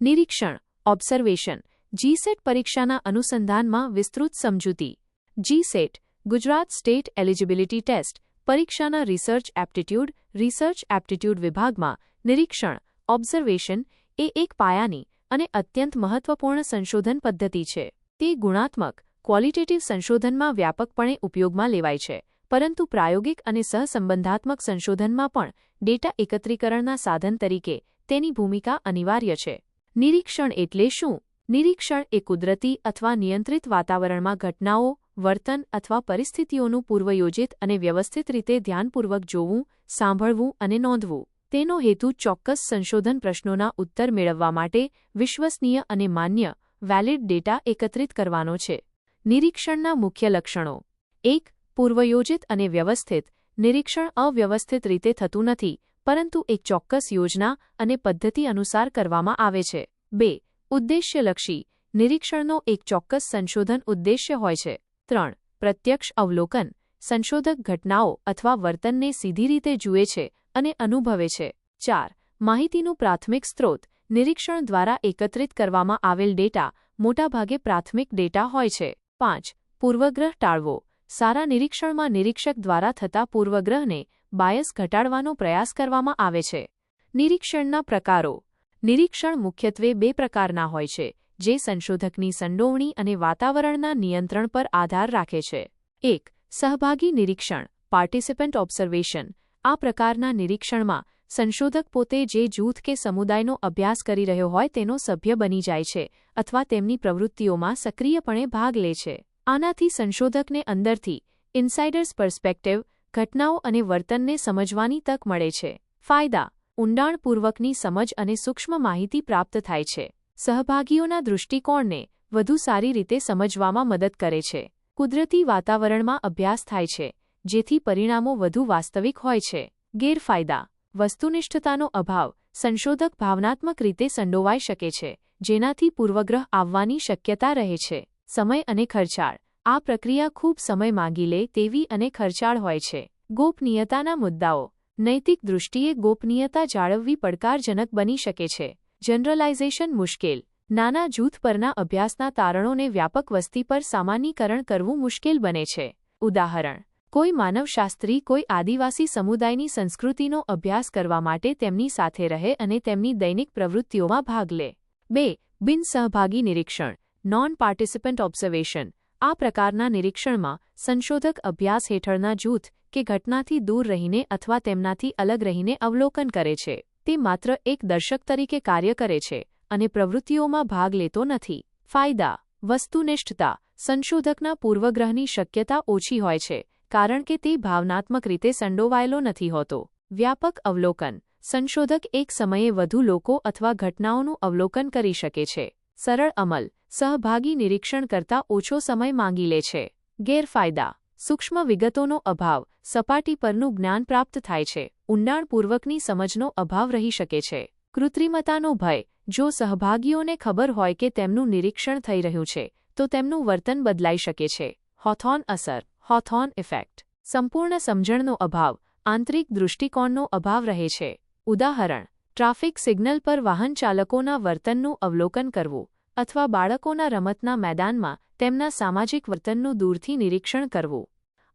નિરીક્ષણ observation GSET પરીક્ષાના અનુસંધાનમાં વિસ્તૃત સમજૂતી. GSET Gujarat state eligibility test, પરીક્ષાના રિસર્ચ એપ્ટિટ્યૂડ રિસર્ચ એપ્ટિટ્યૂડ વિભાગમાં નિરીક્ષણ ઓબ્ઝર્વેશન એ એક પાયાની અને અત્યંત મહત્વપૂર્ણ સંશોધન પદ્ધતિ છે. તે ગુણાત્મક ક્વોલિટેટિવ સંશોધનમાં વ્યાપકપણે ઉપયોગમાં લેવાય છે, પરંતુ પ્રાયોગિક અને સહસંબંધાત્મક સંશોધનમાં પણ ડેટા એકત્રીકરણના સાધન તરીકે તેની ભૂમિકા અનિવાર્ય છે. નિરીક્ષણ એટલે શું? નિરીક્ષણ એ કુદરતી અથવા નિયંત્રિત વાતાવરણમાં ઘટનાઓ, વર્તન અથવા પરિસ્થિતિઓનું પૂર્વયોજિત અને વ્યવસ્થિત રીતે ધ્યાનપૂર્વક જોવું, સાંભળવું અને નોંધવું. તેનો હેતુ ચોક્કસ સંશોધન પ્રશ્નોના ઉત્તર મેળવવા માટે વિશ્વસનીય અને માન્ય, વેલિડ ડેટા એકત્રિત કરવાનો છે. નિરીક્ષણના મુખ્ય લક્ષણો. એક, પૂર્વયોજિત અને વ્યવસ્થિત. નિરીક્ષણ અવ્યવસ્થિત રીતે થતું નથી. પરંતુ એક ચોક્કસ યોજના અને પદ્ધતિ અનુસાર કરવામાં આવે છે. બે, ઉદ્દેશ્યલક્ષી નિરીક્ષણનો એક ચોક્કસ સંશોધન ઉદ્દેશ્ય હોય છે. ત્રણ, પ્રત્યક્ષ અવલોકન સંશોધક ઘટનાઓ અથવા વર્તનને સીધી રીતે જુએ છે અને અનુભવે છે. ચાર, માહિતીનું પ્રાથમિક સ્ત્રોત નિરીક્ષણ દ્વારા એકત્રિત કરવામાં આવેલ ડેટા મોટાભાગે પ્રાથમિક ડેટા હોય છે. પાંચ, પૂર્વગ્રહ ટાળવો સારા નિરીક્ષણમાં નિરીક્ષક દ્વારા થતા પૂર્વગ્રહને બાયસ ઘટાડવાનો પ્રયાસ કરવામાં આવે છે. નિરીક્ષણના પ્રકારો. નિરીક્ષણ મુખ્યત્વે બે પ્રકારના હોય છે, જે સંશોધકની સંડોવણી અને વાતાવરણના નિયંત્રણ પર આધાર રાખે છે. એક, સહભાગી નિરીક્ષણ પાર્ટિસિપન્ટ ઓબ્ઝર્વેશન આ પ્રકારના નિરીક્ષણમાં સંશોધક પોતે જે જૂથ કે સમુદાયનો અભ્યાસ કરી રહ્યો હોય તેનો સભ્ય બની જાય છે, અથવા તેમની પ્રવૃત્તિઓમાં સક્રિયપણે ભાગ લે છે. આનાથી સંશોધકને અંદરથી ઇન્સાઇડર્સ પર્સ્પેક્ટિવ, ઘટનાઓ અને વર્તનને સમજવાની તક મળે છે. ફાયદા. ઊંડાણપૂર્વકની સમજ અને સૂક્ષ્મ માહિતી પ્રાપ્ત થાય છે. સહભાગીઓના દૃષ્ટિકોણને વધુ સારી રીતે સમજવામાં મદદ કરે છે. કુદરતી વાતાવરણમાં અભ્યાસ થાય છે, જેથી પરિણામો વધુ વાસ્તવિક હોય છે. ગેરફાયદા. વસ્તુનિષ્ઠતાનો અભાવ સંશોધક ભાવનાત્મક રીતે સંડોવાઈ શકે છે, જેનાથી પૂર્વગ્રહ આવવાની શક્યતા રહે છે. સમય અને ખર્ચાળ. આ પ્રક્રિયા ખૂબ સમય માંગી લે તેવી અને ખર્ચાળ હોય છે. ગોપનીયતાના મુદ્દાઓ. નૈતિક દૃષ્ટિએ ગોપનીયતા જાળવવી પડકારજનક બની શકે છે. જનરલાઇઝેશન મુશ્કેલ. નાના જૂથ પરના અભ્યાસના તારણોને વ્યાપક વસ્તી પર સામાન્યીકરણ કરવું મુશ્કેલ બને છે. ઉદાહરણ. કોઈ માનવશાસ્ત્રી કોઈ આદિવાસી સમુદાયની સંસ્કૃતિનો અભ્યાસ કરવા માટે તેમની સાથે રહે અને તેમની દૈનિક પ્રવૃત્તિઓમાં ભાગ લે. બે. બિનસહભાગી નિરીક્ષણ. નોન પાર્ટિસિપન્ટ ઓબ્ઝર્વેશન આ પ્રકારના નિરીક્ષણમાં સંશોધક અભ્યાસ હેઠળના જૂથ કે ઘટનાથી દૂર રહીને અથવા તેમનાથી અલગ રહીને અવલોકન કરે છે. તે માત્ર એક દર્શક તરીકે કાર્ય કરે છે અને પ્રવૃત્તિઓમાં ભાગ લેતો નથી. ફાયદા. વસ્તુનિષ્ઠતા. સંશોધકના પૂર્વગ્રહની શક્યતા ઓછી હોય છે, કારણ કે તે ભાવનાત્મક રીતે સંડોવાયેલો નથી હોતો. વ્યાપક અવલોકન. સંશોધક એક સમયે વધુ લોકો અથવા ઘટનાઓનું અવલોકન કરી શકે છે. સરળ અમલ, સહભાગી નિરીક્ષણ કરતાં ઓછો સમય માંગી લે છે. ગેરફાયદા, સૂક્ષ્મ વિગતોનો અભાવ, સપાટી પરનું જ્ઞાન પ્રાપ્ત થાય છે, ઊંડાણપૂર્વકની સમજનો અભાવ રહી શકે છે. કૃત્રિમતાનો ભય, જો સહભાગીઓને ખબર હોય કે તેમનું નિરીક્ષણ થઈ રહ્યું છે, તો તેમનું વર્તન બદલાઈ શકે છે. હોથોન અસર, હોથોન ઇફેક્ટ. સંપૂર્ણ સમજણનો અભાવ, આંતરિક દૃષ્ટિકોણનો અભાવ રહે છે. ઉદાહરણ ટ્રાફિક સિગ્નલ પર વાહન ચાલકોના વર્તનનું અવલોકન કરવું અથવા બાળકોના રમતના મેદાનમાં તેમના સામાજિક વર્તનનું દૂરથી નિરીક્ષણ કરવું.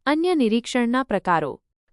અન્ય નિરીક્ષણના પ્રકારો.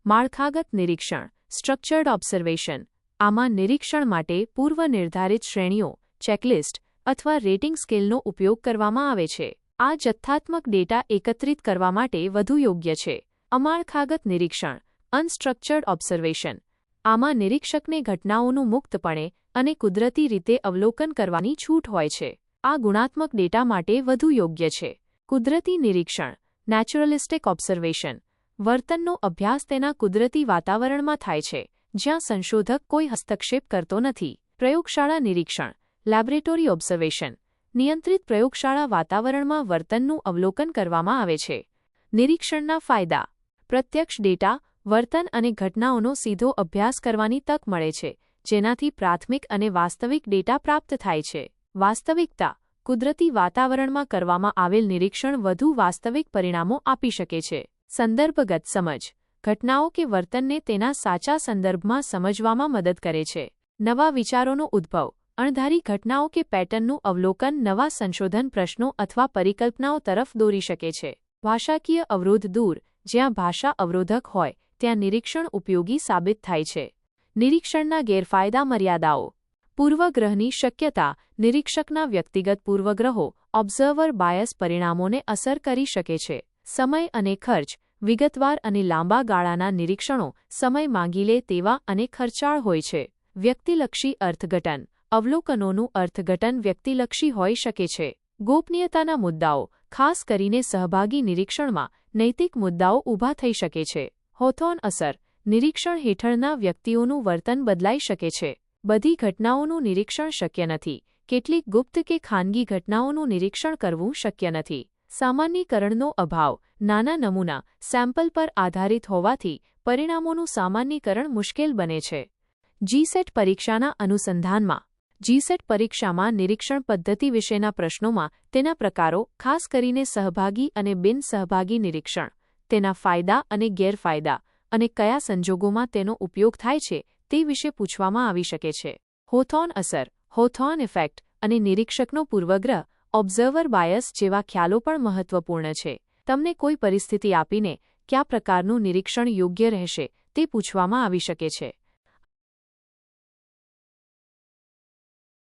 માળખાગત નિરીક્ષણ સ્ટ્રક્ચર્ડ ઓબ્ઝર્વેશન આમાં નિરીક્ષણ માટે પૂર્વ નિર્ધારિત શ્રેણીઓ ચેકલિસ્ટ અથવા રેટિંગ સ્કેલનો ઉપયોગ કરવામાં આવે છે. આ જથ્થાત્મક ડેટા એકત્રિત કરવા માટે વધુ યોગ્ય છે. અમાળખાગત નિરીક્ષણ અનસ્ટ્રક્ચર્ડ ઓબ્ઝર્વેશન આમાં નિરીક્ષકને ઘટનાઓનું મુક્તપણે અને કુદરતી રીતે અવલોકન કરવાની છૂટ હોય છે. આ ગુણાત્મક ડેટા માટે વધુ યોગ્ય છે. કુદરતી નિરીક્ષણ, નેચરલિસ્ટિક ઓબ્ઝર્વેશન, વર્તનનો અભ્યાસ તેના કુદરતી વાતાવરણમાં થાય છે, જ્યાં સંશોધક કોઈ હસ્તક્ષેપ કરતો નથી. પ્રયોગશાળા નિરીક્ષણ, લેબોરેટરી ઓબ્ઝર્વેશન, નિયંત્રિત પ્રયોગશાળા વાતાવરણમાં વર્તનનું અવલોકન કરવામાં આવે છે. નિરીક્ષણના ફાયદા. પ્રત્યક્ષ ડેટા વર્તન અને ઘટનાઓનો સીધો અભ્યાસ કરવાની તક મળે છે, જેનાથી પ્રાથમિક અને વાસ્તવિક ડેટા પ્રાપ્ત થાય છે. વાસ્તવિકતા, કુદરતી વાતાવરણમાં કરવામાં આવેલ નિરીક્ષણ વધુ વાસ્તવિક પરિણામો આપી શકે છે. સંદર્ભગત સમજ, ઘટનાઓ કે વર્તનને તેના સાચા સંદર્ભમાં સમજવામાં મદદ કરે છે. નવા વિચારોનો ઉદ્ભવ, અણધારી ઘટનાઓ કે પેટર્નનું અવલોકન નવા સંશોધન પ્રશ્નો અથવા પરિકલ્પનાઓ તરફ દોરી શકે છે. ભાષાકીય અવરોધ દૂર, જ્યાં ભાષા અવરોધક હોય ત્યાં નિરીક્ષણ ઉપયોગી સાબિત થાય છે. નિરીક્ષણના ગેરફાયદા મર્યાદાઓ. પૂર્વગ્રહની શક્યતા. નિરીક્ષકના વ્યક્તિગત પૂર્વગ્રહો. ઓબ્ઝર્વર બાયસ પરિણામોને અસર કરી શકે છે. સમય અને ખર્ચ. વિગતવાર અને લાંબા ગાળાના નિરીક્ષણો. સમય માંગી લે તેવા અને ખર્ચાળ હોય છે. વ્યક્તિલક્ષી અર્થઘટન. અવલોકનોનું અર્થઘટન વ્યક્તિલક્ષી હોઈ શકે છે. ગોપનીયતાના મુદ્દાઓ. ખાસ કરીને સહભાગી નિરીક્ષણમાં નૈતિક મુદ્દાઓ ઊભા થઈ શકે છે. હોથોન અસર, નિરીક્ષણ હેઠળના વ્યક્તિઓનું વર્તન બદલાઈ શકે છે. બધી ઘટનાઓનું નિરીક્ષણ શક્ય નથી. કેટલીક ગુપ્ત કે ખાનગી ઘટનાઓનું નિરીક્ષણ કરવું શક્ય નથી. સામાન્યીકરણનો અભાવ, નાના નમૂના, સેમ્પલ પર આધારિત હોવાથી પરિણામોનું સામાન્યીકરણ મુશ્કેલ બને છે. જીસેટ પરીક્ષાના અનુસંધાનમાં જીસેટ પરીક્ષામાં નિરીક્ષણ પદ્ધતિ વિશેના પ્રશ્નોમાં તેના પ્રકારો, ખાસ કરીને સહભાગી અને બિનસહભાગી નિરીક્ષણ. તેના ફાયદા અને ગેરફાયદા અને કયા સંજોગોમાં તેનો ઉપયોગ થાય છે તે વિશે પૂછવામાં આવી શકે છે. હોથોન અસર, હોથોન ઇફેક્ટ અને નિરીક્ષકનો પૂર્વગ્રહ, ઓબ્ઝર્વર બાયસ જેવા ખ્યાલો પણ મહત્વપૂર્ણ છે. તમને કોઈ પરિસ્થિતિ આપીને કયા પ્રકારનું નિરીક્ષણ યોગ્ય રહેશે તે પૂછવામાં આવી શકે છે.